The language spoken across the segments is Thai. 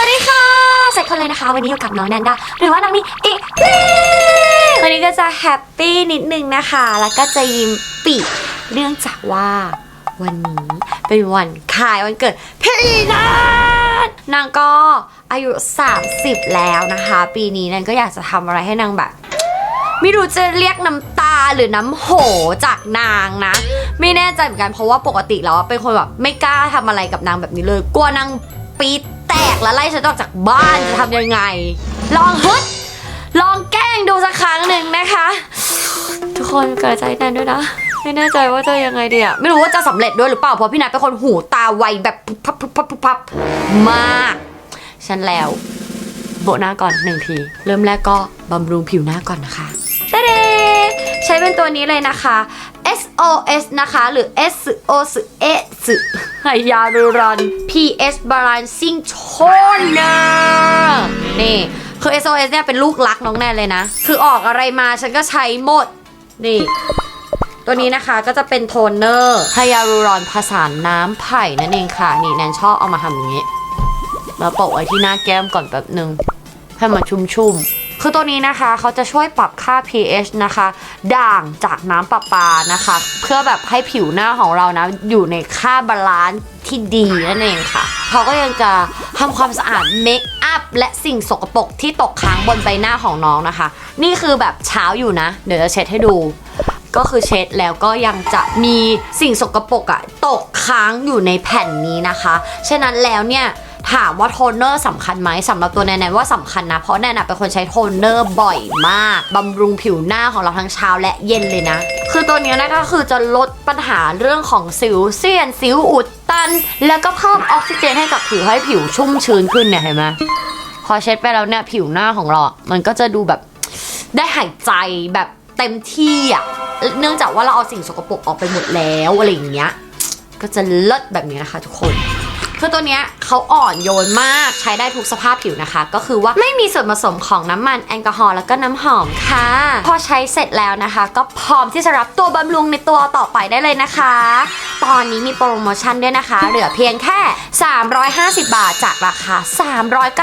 วัสดีค่ะเสร็จคนเลยนะคะ วันนี้อยู่กับน้องแนนดาหรือว่าน้องนี่อีกวันนี้ก็จะแฮปปี้นิดนึงนะคะ แล้วก็จะยิ้มปีเนื่องจากว่าวันนี้เป็นวันคายวันเกิดพี่นัทนางก็อายุ 30 แล้วนะคะ ปีนี้แนนก็อยากจะทำอะไรให้นางแบบไม่รู้จะเรียกน้ำตาหรือน้ำโหจากนางนะ ไม่แน่ใจเหมือนกันเพราะว่าปกติแล้วเป็นคนแบบไม่กล้าทำอะไรกับนางแบบนี้เลย กลัวนางปีด กแล้วไล่ฉันออกจากบ้านจะทำยังไง ลองฮึดลองแกล้งดูสักครั้งหนึ่งนะคะ ทุกคนเกิดใจแนนด้วยนะ ไม่แน่ใจว่าจะยังไงดีอะไม่รู้ว่าจะสำเร็จด้วยหรือเปล่าเพราะพี่นัทเป็นคนหูตาไวแบบพุบพับพับพับมาก ฉันแล้ว โบหน้าก่อนหนึ่งที เริ่มแรกก็บำรุงผิวหน้าก่อนนะคะเดใช้เป็นตัวนี้เลยนะคะ SOS นะคะ หรือ S O S E S ไฮยาลูรอน PS Balancing Toner นี่ คือ SOS เนี่ยเป็นลูกรักน้องแนนเลยนะ คือออกอะไรมาฉันก็ใช้หมด นี่ ตัวนี้นะคะก็จะเป็นโทนเนอร์ไฮยาลูรอนผสานน้ำไผ่นั่นเองค่ะ นี่แนนชอบเอามาทำอย่างนี้ มาโปะไว้ที่หน้าแก้มก่อนแป๊บหนึ่งให้มันชุ่มๆ คือตัวนี้นะคะเขาจะช่วยปรับค่า pH นะคะ ด่างจากน้ำประปานะคะ เพื่อแบบให้ผิวหน้าของเรานะ อยู่ในค่าบาลานซ์ที่ดีนั่นเองค่ะ เขาก็ยังจะทำความสะอาดเมคอัพและสิ่งสกปรกที่ตกค้างบนใบหน้าของน้องนะคะ นี่คือแบบเช้าอยู่นะ เดี๋ยวจะเช็ดให้ดูก็คือเช็ดแล้วก็ยังจะมีสิ่งสกปรกอะตกค้างอยู่ในแผ่นนี้นะคะ ฉะนั้นแล้วเนี่ย ถามว่าโทนเนอร์สำคัญไหมสำหรับตัวแนนแนนว่าสำคัญนะ เพราะแนนอะเป็นคนใช้โทนเนอร์บ่อยมากบำรุงผิวหน้าของเราทั้งเช้าและเย็นเลยนะ คือตัวนี้นะก็คือจะลดปัญหาเรื่องของสิวเซียนสิวอุดตัน แล้วก็เพิ่มออกซิเจนให้กับผิวให้ผิวชุ่มชื้นขึ้นเนี่ยเห็นไหมพอเช็ดไปแล้วเนี่ยผิวหน้าของเรา มันก็จะดูแบบได้หายใจแบบเต็มที่อะเนื่องจากว่าเราเอาสิ่งสกปรกออกไปหมดแล้วอะไรอย่างเงี้ยก็จะเลิศแบบนี้นะคะทุกคน คือตัวเนี้ยเขาอ่อนโยนมากใช้ได้ทุกสภาพผิวนะคะ ก็คือว่าไม่มีส่วนผสมของน้ำมันแอลกอฮอล์แล้วก็น้ำหอมค่ะ พอใช้เสร็จแล้วนะคะ ก็พร้อมที่จะรับตัวบำรุงในตัวต่อไปได้เลยนะคะ ตอนนี้มีโปรโมชั่นด้วยนะคะ เหลือเพียงแค่ 350 บาทจากราคา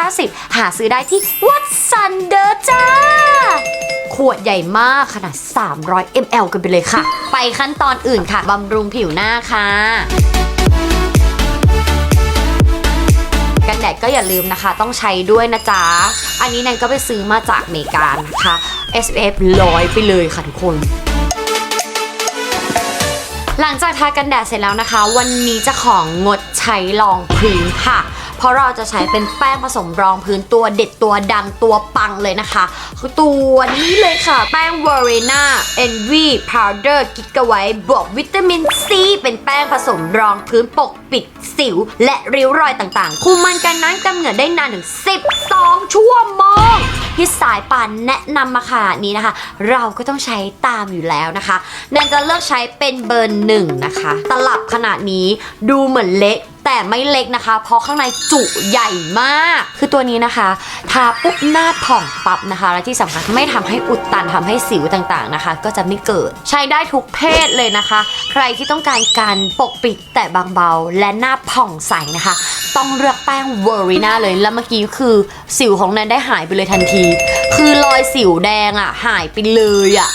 390 หาซื้อได้ที่วัดซันเดอร์จ้าขวดใหญ่มากขนาด 300 ml กันไปเลยค่ะ ไปขั้นตอนอื่นค่ะบำรุงผิวหน้าค่ะ กันแดดก็อย่าลืมนะคะ ต้องใช้ด้วยนะจ๊ะ อันนี้แนนก็ไปซื้อมาจากเมกานะคะ SPF ร้อยไปเลยค่ะทุกคนหลังจากทากันแดดเสร็จแล้วนะคะ วันนี้จะของงดใช้รองพื้นค่ะ เพราะเราจะใช้เป็นแป้งผสมรองพื้นตัวเด็ดตัวดังตัวปังเลยนะคะ ตัวนี้เลยค่ะแป้ง v e r e n a Envy Powder กิกะไว้บวกวิตามินซีเป็นแป้งผสมรองพื้นปกปิดสิว และริ้วรอยต่างๆ คุมมันกันน้ำกันเหงื่อได้นานถึง 12 ชั่วโมงที่สายป่านแนะนำมาขนาดนี้นะคะ เราก็ต้องใช้ตามอยู่แล้วนะคะแนนจะเลือกใช้เป็นเบอร์หนึ่งนะคะ ตลับขนาดนี้ดูเหมือนเล็ก แต่ไม่เล็กนะคะ เพราะข้างในจุใหญ่มาก คือตัวนี้นะคะ ทาปุ๊บหน้าผ่องปับนะคะ และที่สำคัญไม่ทำให้อุดตันทำให้สิวต่างๆนะคะ ก็จะไม่เกิด ใช้ได้ทุกเพศเลยนะคะ ใครที่ต้องการการปกปิดแต่บางเบา และหน้าผ่องใสนะคะ ต้องเลือกแป้งเวอริน่าเลย แล้วเมื่อกี้คือสิวของแนนได้หายไปเลยทันที คือรอยสิวแดงอะหายไปเลยอะ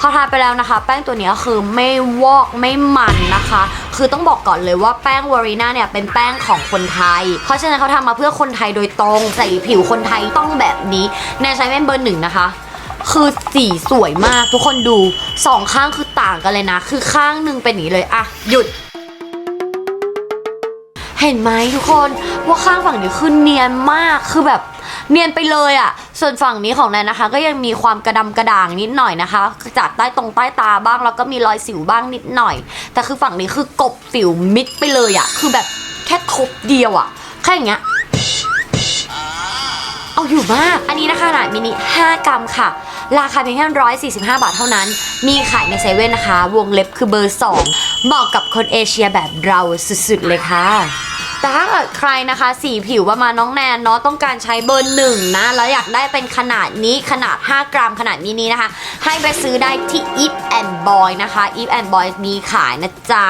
พอทาไปแล้วนะคะ แป้งตัวนี้คือไม่วอกไม่มันนะคะ คือต้องบอกก่อนเลยว่าแป้งวอรีนาเนี่ยเป็นแป้งของคนไทย เพราะฉะนั้นเขาทำมาเพื่อคนไทยโดยตรงใส่ผิวคนไทยต้องแบบนี้แนนใช้เป็นเบอร์หนึ่งนะคะคือสีสวยมากทุกคนดูสองข้างคือต่างกันเลยนะ คือข้างหนึ่งเป็นอย่างนี้เลยอะหยุด ห็นไหมทุกคนว่าข้างฝั่งนี้คือเนียนมากคือแบบเนียนไปเลยอะ่ะ ส่วนฝั่งนี้ของแนนนะคะ ก็ยังมีความกระดำกระด่างนิดหน่อยนะคะ จากใต้ตรงใต้ตาบ้างแล้วก็มีรอยสิวบ้างนิดหน่อย แต่คือฝั่งนี้คือกบสิวมิดไปเลยอะ่ะ คือแบบแค่ทบเดียวอะ่ะ แค่อย่างเงี้ยเอาอยู่มาก อันนี้นะคะขนาดมินิ 5 กรัมค่ะ ราคาเพียงแค่145 บาทเท่านั้น มีขายในเซเว่นนะคะ วงเล็บคือเบอร์ 2 เหมาะกับคนเอเชียแบบเราสุดๆเลยค่ะ แต่ถ้าเกิดใครนะคะ สีผิวประมาณน้องแนนเนาะต้องการใช้เบอร์หนึ่งนะ แล้วอยากได้เป็นขนาดนี้ขนาด 5 กรัมขนาดมินินะคะ ให้ไปซื้อได้ที่ Eve and Boy นะคะ Eve and Boy มีขายนะจ๊ะ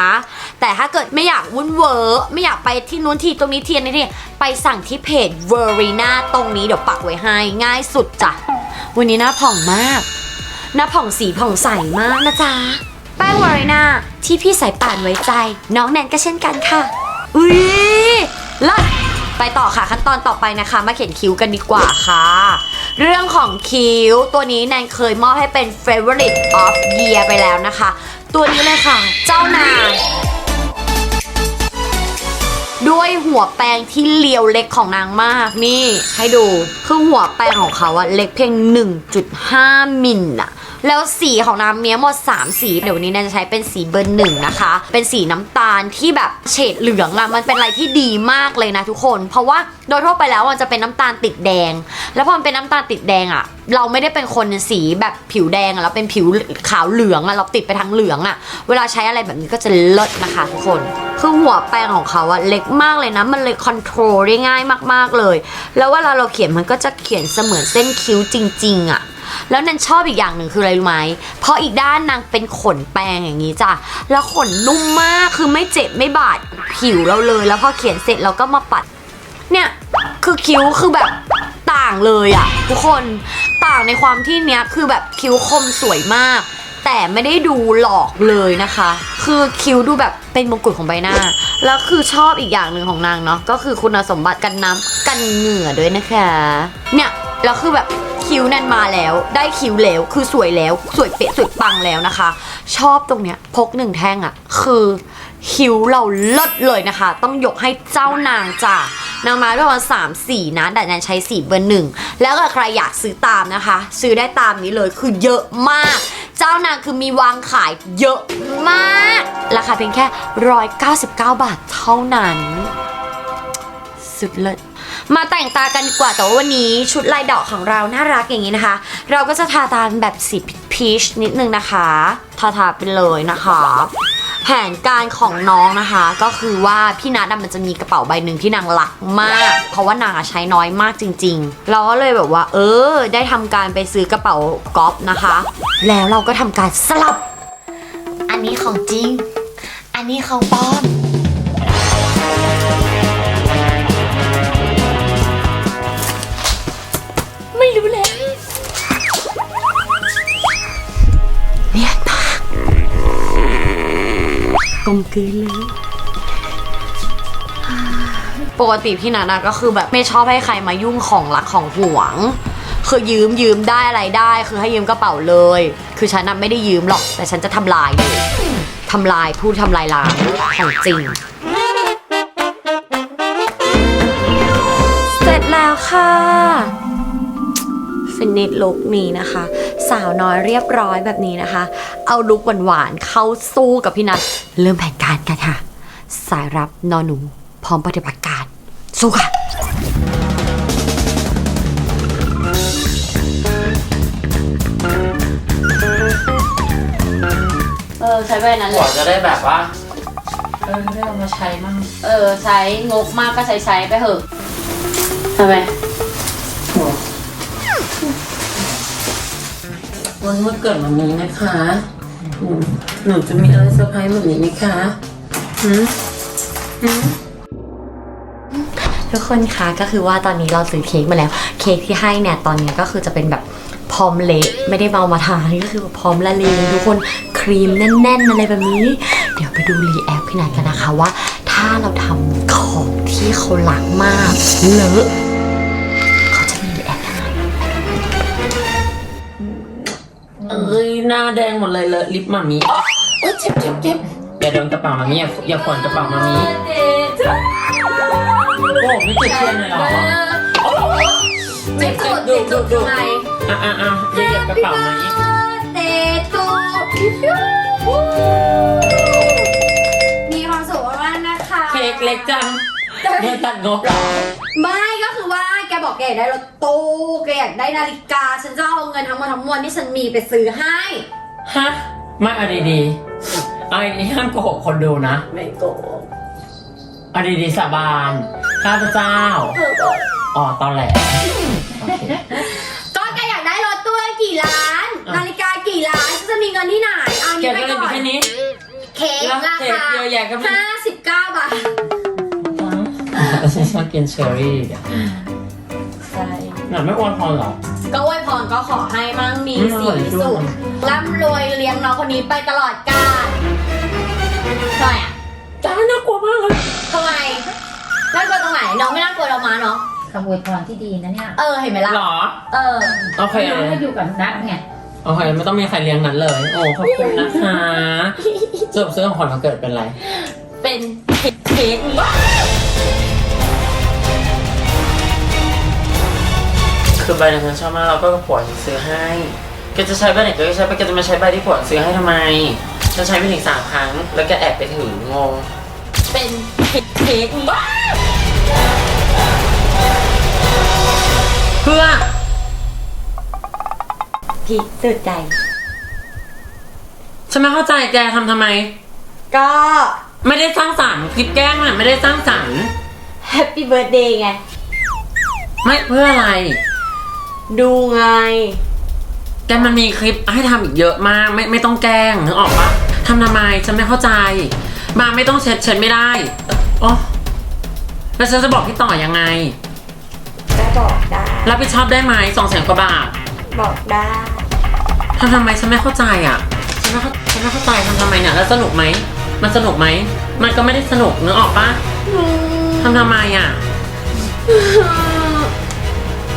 แต่ถ้าเกิดไม่อยากวุ่นเวอร์ไม่อยากไปที่นู้นที่ตรงนี้ทีนี้ทีไปสั่งที่เพจ v e r i n a ตรงนี้เดี๋ยวปักไว้ให้ง่ายสุดจ้ะวันนี้หน้าผ่องมาก หน้าผ่องสีผ่องใสมากนะจ๊ะแป้งวาริน่าที่พี่สายป่านไว้ใจ น้องแนนก็เช่นกันค่ะ อุ้ยเลิศไปต่อค่ะขั้นตอนต่อไปนะคะ มาเขียนคิ้วกันดีกว่าค่ะ เรื่องของคิ้วตัวนี้แนนเคยมอบให้เป็น favorite of year ไปแล้วนะคะ ตัวนี้เลยค่ะ เจ้านางด้วยหัวแปรงที่เลียวเล็กของนางมากนี่ ให้ดูคือหัวแปรงของเขาอะเล็กเพียง 1.5 มิลอะ แล้วสีของนางมีทั้งหมด 3 สี เดี๋ยววันนี้แนนจะใช้เป็นสีเบอร์หนึ่งนะคะ เป็นสีน้ำตาลที่แบบเฉดเหลืองอะมันเป็นอะไรที่ดีมากเลยนะทุกคน เพราะว่าโดยทั่วไปแล้วมันจะเป็นน้ำตาลติดแดง แล้วพอมันเป็นน้ำตาลติดแดงอะเราไม่ได้เป็นคนสีแบบผิวแดงอะเราเป็นผิวขาวเหลืองอะเราติดไปทางเหลืองอะเวลาใช้อะไรแบบนี้ก็จะเลิศนะคะทุกคน คือหัวแปรงของเขาอะเล็กมากเลยนะ มันเลยคอนโทรลได้ง่ายมากๆเลย แล้วเวลาเราเขียนมันก็จะเขียนเสมือนเส้นคิ้วจริง ๆอะ แล้วนันชอบอีกอย่างหนึ่งคืออะไรรู้ไหมเพราะอีกด้านนางเป็นขนแปรงอย่างนี้จ้ะแล้วขนนุ่มมากคือไม่เจ็บไม่บาดผิวเราเลย แล้วพอเขียนเสร็จเราก็มาปัด เนี่ยคือคิ้วคือแบบต่างเลยอะทุกคนต่างในความที่เนี้ยคือแบบคิ้วคมสวยมาก แต่ไม่ได้ดูหลอกเลยนะคะ คือคิ้วดูแบบเป็นมงกุฎของใบหน้า แล้วคือชอบอีกอย่างหนึ่งของนางเนาะก็คือคุณสมบัติกันน้ำกันเหงื่อด้วยนะคะ เนี่ยแล้วคือแบบคิ้วแน่นมาแล้วได้คิ้วแล้วคือสวยแล้วสวยเป๊ะสวยปังแล้วนะคะ ชอบตรงเนี้ยพกหนึ่งแท่งอะคือคิ้วเราเลิศเลยนะคะ ต้องยกให้เจ้านางจ้ะ นางมาด้วยประมาณสามสีนะ แต่แนนใช้สีเบอร์หนึ่ง แล้วก็ใครอยากซื้อตามนะคะ ซื้อได้ตามนี้เลยคือเยอะมาก เจ้านางคือมีวางขายเยอะมาก ราคาเพียงแค่ 199 บาทเท่านั้น สุดเลิศมาแต่งตากันดีกว่าแต่ว่าวันนี้ชุดลายดอกของเราน่ารักอย่างนี้นะคะ เราก็จะทาตาแบบสีพีชนิดนึงนะคะ ทาทาไปเลยนะคะ แผนการของน้องนะคะ ก็คือว่าพี่นัทอะมันจะมีกระเป๋าใบหนึ่งที่นางรักมาก เพราะว่านางอะใช้น้อยมากจริง ๆ เราก็เลยแบบว่า เออ ได้ทำการไปซื้อกระเป๋ากอล์ฟนะคะ แล้วเราก็ทำการสลับ อันนี้ของจริง อันนี้ของปลอม ลมกลืนเลย ปกติพี่นันนะก็คือแบบไม่ชอบให้ใครมายุ่งของรักของหวง คือยืมยืมได้อะไรได้ คือให้ยืมกระเป๋าเลย คือฉันน่ะไม่ได้ยืมหรอก แต่ฉันจะทำลายเลยทำลายพูดทำลายล้างของจริง เสร็จแล้วค่ะฟินิชลุกนี้นะคะ สาวน้อยเรียบร้อยแบบนี้นะคะ เอาลุกหวานๆเข้าสู้กับพี่นัทเริ่มแผนการกันค่ะ สายรับนอนหนู พร้อมปฏิบัติการ สู้ค่ะ เออใช้ไปนั้นหัวจะได้แบบว่า เออได้เอามาใช้มั่งเออ ใช้งกมากก็ใช้ใช้ไปเถอะทำไม วันเมื่อเกิดแบบนี้นะคะ หนูจะมีอะไรเซอร์ไพรส์แบบนี้ไหมคะหืมหืมทุกคนคะก็คือว่าตอนนี้เราซื้อเค้กมาแล้ว เค้กที่ให้เนี่ยตอนนี้ก็คือจะเป็นแบบพร้อมเละไม่ได้มาเอามาทานก็คือพร้อมละเลงทุกคนครีมแน่น ๆ อะไรแบบนี้ เดี๋ยวไปดูรีแอคพี่นันกันนะคะว่า ถ้าเราทำของที่เขารักมากเลอะ หน้าแดงหมดเลยเลอะลิปมามีโอ๊ยเจ็บเจ็บเจ็บอย่าโดนกระเป๋ามามีอย่าอย่าขวนกระเป๋ามามีโอ้ไม่เจ็บเพื่อนเลยเหรอไม่สุดติดจุดทำไมอะอะอะอย่าเหยียบกระเป๋ามามีเตตูมีความสุขมากๆนะคะเค้กเล็กจังเดินตัดงบเหรอไม่ก็คือว่า แกบอกแกอยากได้รถตู้แกอยากได้นาฬิกา ฉันจะเอาเงินทั้งหมดทั้งมวลที่ฉันมีไปซื้อให้ ฮะไม่เอาดีๆเอาอย่างนี้ห้ามโกหกคนดูนะไม่โกเอาเอาดีๆสาบานข้าพเจ้าอ๋อตอนแหลโอเค ก็แกอยากได้รถตัวกี่ล้าน อะ นาฬิกากี่ล้านจะมีเงินที่ไหนเอาเก็นี้บไปก็เลยก่มีอนแค่นี้ เค้กแล้วราเค้กคาเยอะแยะก็มีห้าสิบเก้าบาท ฉันชอบกินเชอร์รี่เดี๋ยวใช่ หน่อยไม่อวยพรเหรอ ก็อวยพรก็ขอให้มั่งมีอืมสีอร่อยด้วยสุขร่ำรวยเลี้ยงน้องคนนี้ไปตลอดกาลทำไมอะจ้าน่ากลัวมากเลยทำไมน่ากลัวตรงไหนน้องไม่น่ากลัวเรามาเนาะคำอวยพรที่ดีนะเนี่ยเออเห็นไหมล่ะหรอ เออ โอเคน้องก็อยู่กับนัทไง โอเค ไม่ต้องมีใครเลี้ยงนั้นเลย โอ้ ขอบคุณนะคะสรุปซื้อของขวัญวันเกิดเป็นไร เป็นเค้กเค้กว้ คือใบนั้นฉันชอบมากแล้วก็ผัวฉันซื้อให้แกจะใช้ใบไหนก็ใช้ไปแกจะมาใช้ใบที่ผัวซื้อให้ทำไมฉันใช้ไม่ถึงสามครั้ง แล้วแกแอบไปถืองงเป็นเค้กเค้กว้าเพื่อพี่สุดใจ ฉันไม่เข้าใจแกทำทำไม ก็ไม่ได้สร้างสรรค์คลิปแกล้งน่ะไม่ได้สร้างสรรค์แฮปปี้เบิร์ดเดย์ไง ไม่เพื่ออะไร ดูไง แกมันมีคลิปให้ทำอีกเยอะมาก ไม่ไม่ต้องแกล้งนึกออกปะทำทำไมฉันไม่เข้าใจบางไม่ต้องเช็ดเช็ดไม่ได้อ๋อแล้วฉันจะบอกพี่ต่อยังไง ก็บอกได้รับผิดชอบได้ไหมสองแสนกว่าบาทบอกได้ทำทำไมฉันไม่เข้าใจอะฉันไม่เข้าฉันไม่เข้าใจทำทำไมเนี่ยแล้วสนุกไหมมันสนุกไหมมันก็ไม่ได้สนุกนึกออกปะทำทำไมอะ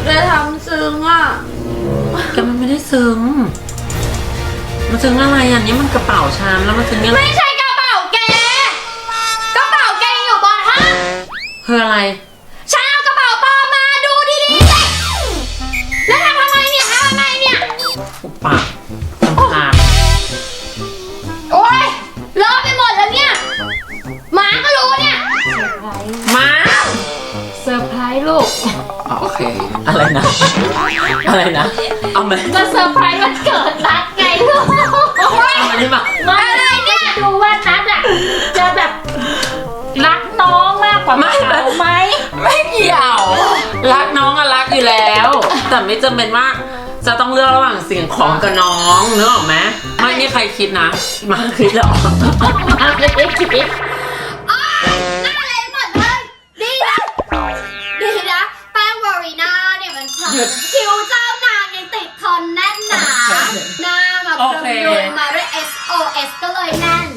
จะทำซึ้งอะแกมันไม่ได้ซึ้ง มันซึ้งอะไรอะนี่มันกระเป๋าชามแล้วมันซึ้งยังไงไม่ใช่กระเป๋าแก กระเป๋าแกยังอยู่บนห้องคืออะไร ฉันเอากระเป๋าปลอมมาดูดีๆสิแล้วทำทำไมเนี่ยทำทำไมเนี่ยอุปปากทำตามโอ๊ยเลอะไปหมดแล้วเนี่ย หมาก็รู้เนี่ยมาเซอร์ไพรส์ลูกอ๋อ โอเค อะไรนะ อะไรนะ เอาไหมก็เซอร์ไพรส์วันเกิดนัทไงลูกเอามานี่มาไม่เนี่ยดูว่านัทอะจะแบบรักน้องมากกว่าไม่ เขาไหมไม่เกี่ยว รักน้องอะรักอยู่แล้ว แต่ไม่จำเป็นว่าจะต้องเลือกระหว่างสิ่งของกับน้องนึกออกไหมไม่มีใครคิดนะ มาคิดหรอนัทไม่ได้คิด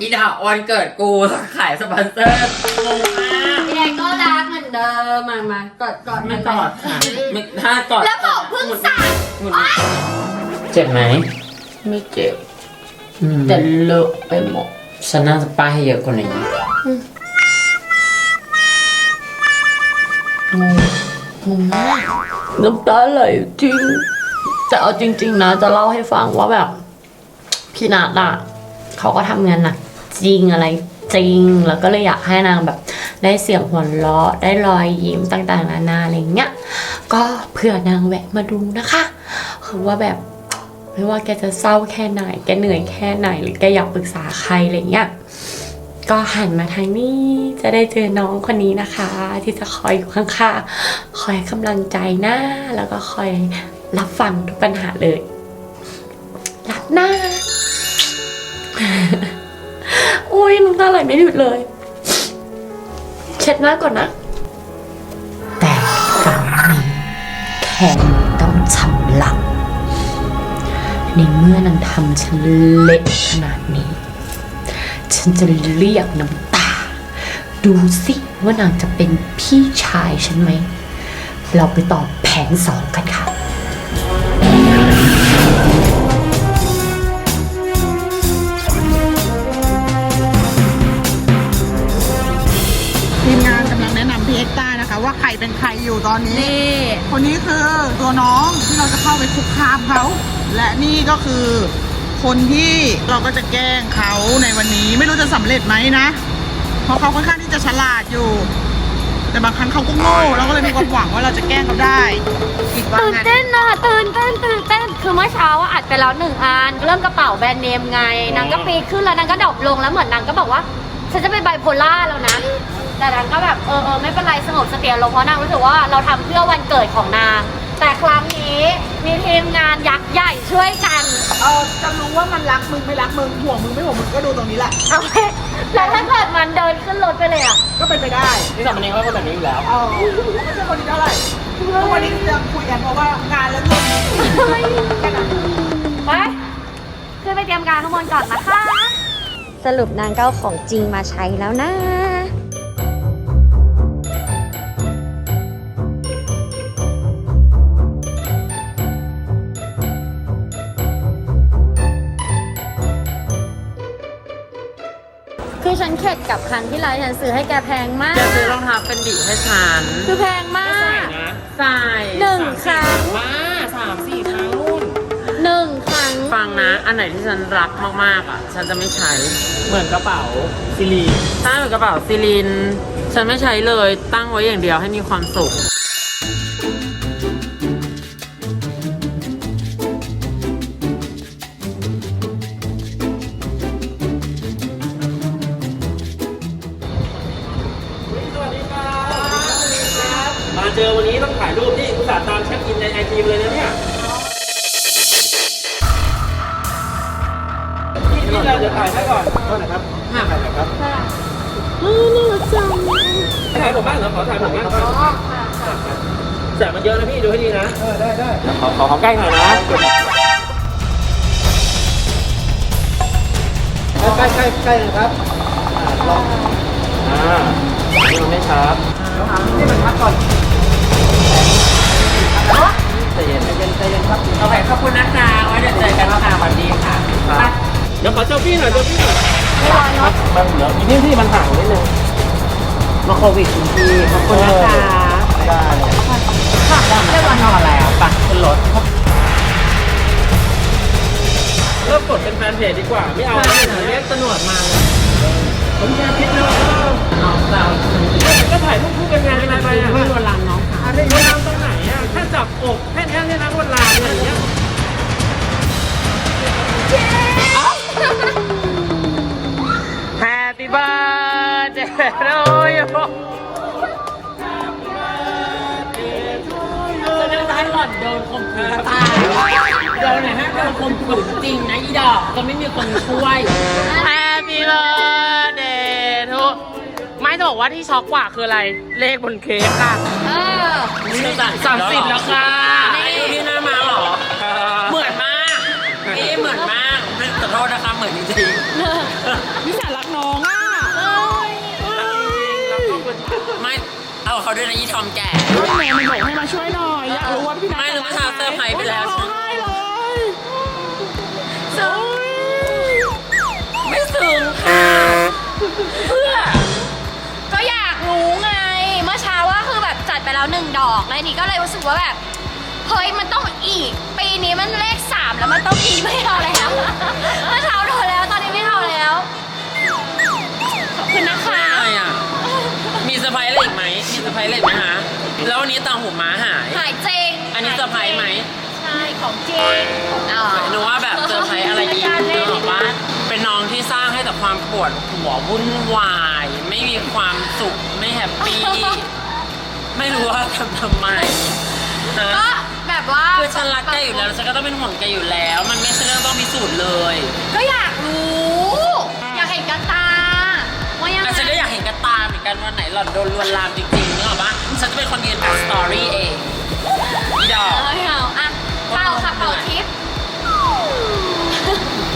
อีดาวันเกิดกูขายสปอนเซอร์งงมากพี่แดงก็รักเหมือนเดิมมามากอดกอดไม่กอดค่ะไม่ถ้ากอดแล้วผมเพิ่งสั่งหงุดหงิดเจ็บไหมไม่เจ็บแต่แต่เลอะไปหมดฉันน่าจะป้ายให้เยอะกว่านี้น้ำตาไหลจริงแต่เอาจริง ๆ นะ จะเล่าให้ฟังว่าแบบ พี่นัดอะเขาก็ทำงานหนัก จริงอะไรจริง แล้วก็เลยอยากให้นางแบบได้เสียงหัวเราะได้รอยยิ้มต่างๆนานาอะไรเงี้ยก็เผื่อนางแวะมาดูนะคะคือว่าแบบไม่ว่าแกจะเศร้าแค่ไหน แกเหนื่อยแค่ไหน หรือแกอยากปรึกษาใครอะไรเงี้ยก็หันมาทางนี้จะได้เจอน้องคนนี้นะคะ ที่จะคอยอยู่ข้างๆคอยกำลังใจนะแล้วก็คอยรับฟังทุกปัญหาเลยรักนะ อุ้ยน้ำตาไหลไม่หยุดเลย เช็ดหน้าก่อนนะ แต่ครั้งนี้แค่ต้องชำระในเมื่อนางทำฉันเละขนาดนี้ ฉันจะเรียกน้ำตา ดูสิว่านางจะเป็นพี่ชายฉันไหม เราไปต่อแผนสองกัน อยู่ตอนนี้ นี่คนนี้คือตัวน้องที่เราจะเข้าไปคุกคามเขา และนี่ก็คือคนที่เราก็จะแกล้งเขาในวันนี้ไม่รู้จะสำเร็จไหมนะ เพราะเขาค่อนข้างที่จะฉลาดอยู่ แต่บางครั้งเขาก็โง่เราก็เลยมีความหวังว่าเราจะแกล้งเขาได้คิดว่าตื่นไงเต้นนะตื่นเต้นตื่นเต้นคือเมื่อเช้าอะอัดไปแล้วหนึ่งอันเรื่องกระเป๋าแบรนด์เนมไงนางก็ปีดขึ้นแล้วนางก็ดรอปลงแล้วเหมือนนางก็บอกว่า ฉันจะเป็นไบโพล่าแล้วนะ แต่นางก็แบบเออเออไม่เป็นไรสงบสติอารมณ์เพราะนางรู้สึกว่าเราทำเพื่อวันเกิดของนาง แต่ครั้งนี้มีทีมงานยักษ์ใหญ่ช่วยกัน เออจะรู้ว่ามันรักมึงไม่รักมึงห่วงมึงไม่ห่วงมึงก็ดูตรงนี้แหละ เอาไว้แล้วถ้าเกิดมันเดินขึ้นรถไปเลยอะ ก็เป็นไปได้นี่สามเณรเขาเป็นแบบนี้อยู่แล้ว เออไม่ใช่คนนี้เท่าไหร่ทุกวันนี้จะคุยกันเพราะว่างานและเงินแค่นั้น ไปขึ้นไปเตรียมการข้างบนก่อนนะคะ สรุปนางก็เอาของจริงมาใช้แล้วนะ เข็ดกับคันที่ไรฉันซื้อให้แกแพงมาก จะซื้อรองเท้าเป็นดิให้ฉันคือแพงมากใส่หนึ่งครั้งมาสามสี่ครั้งนู่นหนึ่งครั้ง ฟังนะ อันไหนที่ฉันรักมากๆอะ ฉันจะไม่ใช้ เหมือนกระเป๋าซิลีน ถ้าเหมือนกระเป๋าซิลิน ฉันไม่ใช้เลยตั้งไว้อย่างเดียวให้มีความสุขามเช็คอินในไอจีเลยนะเนี่ยนี่นี่เราจะถ่ายให้ก่อนโทษนะครับห้าถ่ายหน่อยครับถ่ายผมบ้างเหรอขอถ่ายผมบ้างครับแสงมันเยอะนะพี่ดูให้ดีนะได้ได้ขอขอขอใกล้หน่อยนะใกล้ใกล้ใกล้เลยครับลองอ่านี่มันไม่ชัดนี่มันชัดก่อน ใจเย็นใจเย็นใจเย็นครับโอเคขอบคุณนะคะไว้เดี๋ยวเจอกันค่ะสวัสดีค่ะเดี๋ยวขอเซลฟี่หน่อยเซลฟี่หน่อยมันเหลืออีกนิดที่มันห่างนิดนึงมาโควิดคุณพี่ขอบคุณนะคะได้เลยเรียกว่านอนแล้วปะขึ้นรถเริ่มกดเป็นแฟนเพจดีกว่า ไม่เอามาแล้วเรีเนี่ยยกตำรวจมาเลยผมแค่คิดนะน้องเราก็ถ่ายรูปคู่กันไงไม่ไปอะไม่ลวนลามน้องค่ะอันนี้วนลามตรงไหน อะแค่จับอกแค่นี้เนี่ยนะวนลามเนี่ยอย่างเงี้ย Happy birthday to you จะได้ให้หล่อนโดนข่มขืนตายเดี๋ยวไหนฮะโดนข่มขืนจริงนะอีดอกจะไม่มีคนช่วย Happy birthday to ไม่จะบอกว่าที่ช็อกกว่าคืออะไร เลขบนเค้กค่ะเออ สามสิบแล้วค่ะไอ้ดูที่หน้ามาเหรอ เหมือนมากนี่เหมือนมากขอโทษนะคะเหมือนจริงๆนิสารักน้องอะไม่เอาเขาด้วยนะยี่ทอมแก่ก็แม่มันบอกให้มาช่วยหน่อยอยากรู้ว่าพี่นัทไม่รู้ว่าทำเซอร์ไพรส์ไปแล้วร้องไห้เลยไม่ซึ้งค่ะเพื่อ ไปแล้วหนึ่งดอกแล้วอันนี้ก็เลยรู้สึกว่าแบบเฮ้ยมันต้องอีก ปีนี้มันเลขสามแล้วมันต้องอีกไม่เอาแล้วเมื่อเช้าโดนแล้วตอนนี้ไม่เอาแล้วขอบคุณนะคะ อะไรอะ มีเซอร์ไพรส์อะไรอีกไหม มีเซอร์ไพรส์อะไรอีกไหมฮะแล้ววันนี้ต่างหูม้าหาย หายจริงอันนี้เซอร์ไพรส์ไหมใช่ของจริงอ๋อ หนูว่าแบบเซอร์ไพรส์อะไรอีกการนึเล่กนออกปะเป็นน้องที่สร้างให้แต่ความปวดหัววุ่นวาย ไม่มีความสุข ไม่แฮปปี้ ไม่รู้ว่าทำทำไมนะก็แบบว่าคือฉันรักแกอยู่แล้วฉันก็ต้องเป็นห่วงแกอยู่แล้ว มันไม่ใช่เรื่องต้องพิสูจน์เลย ก็อยากรู้ อยากเห็นกันตาว่ายังไงแต่ฉันก็อยากเห็นกันตามเหมือนกันวันไหนหล่อนโดนลวนลามจริงๆนึกออกปะฉันจะเป็นคนยืนอัดสตอรี่เองอีดอกเออไม่เอาอะเป่าค่ะเป่าทิป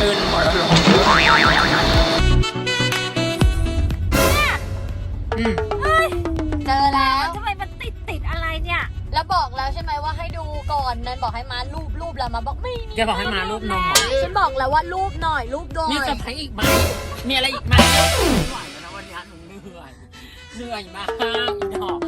ตื่นหมดแล้วหรอเจ บอกแล้วใช่ไหมว่าให้ดูก่อนนันบอกให้มารูปรูปแล้วมาบอกไม่มีแกบอกให้มารูปนมเหรอ ฉันบอกแล้วว่ารูปหน่อยรูปหน่อยมีเซอร์ไพรส์อีกไหมมีอะไรอีกไหมไม่ไหวแล้วนะวันนี้หนูเหนื่อย เหนื่อยมากอีดอก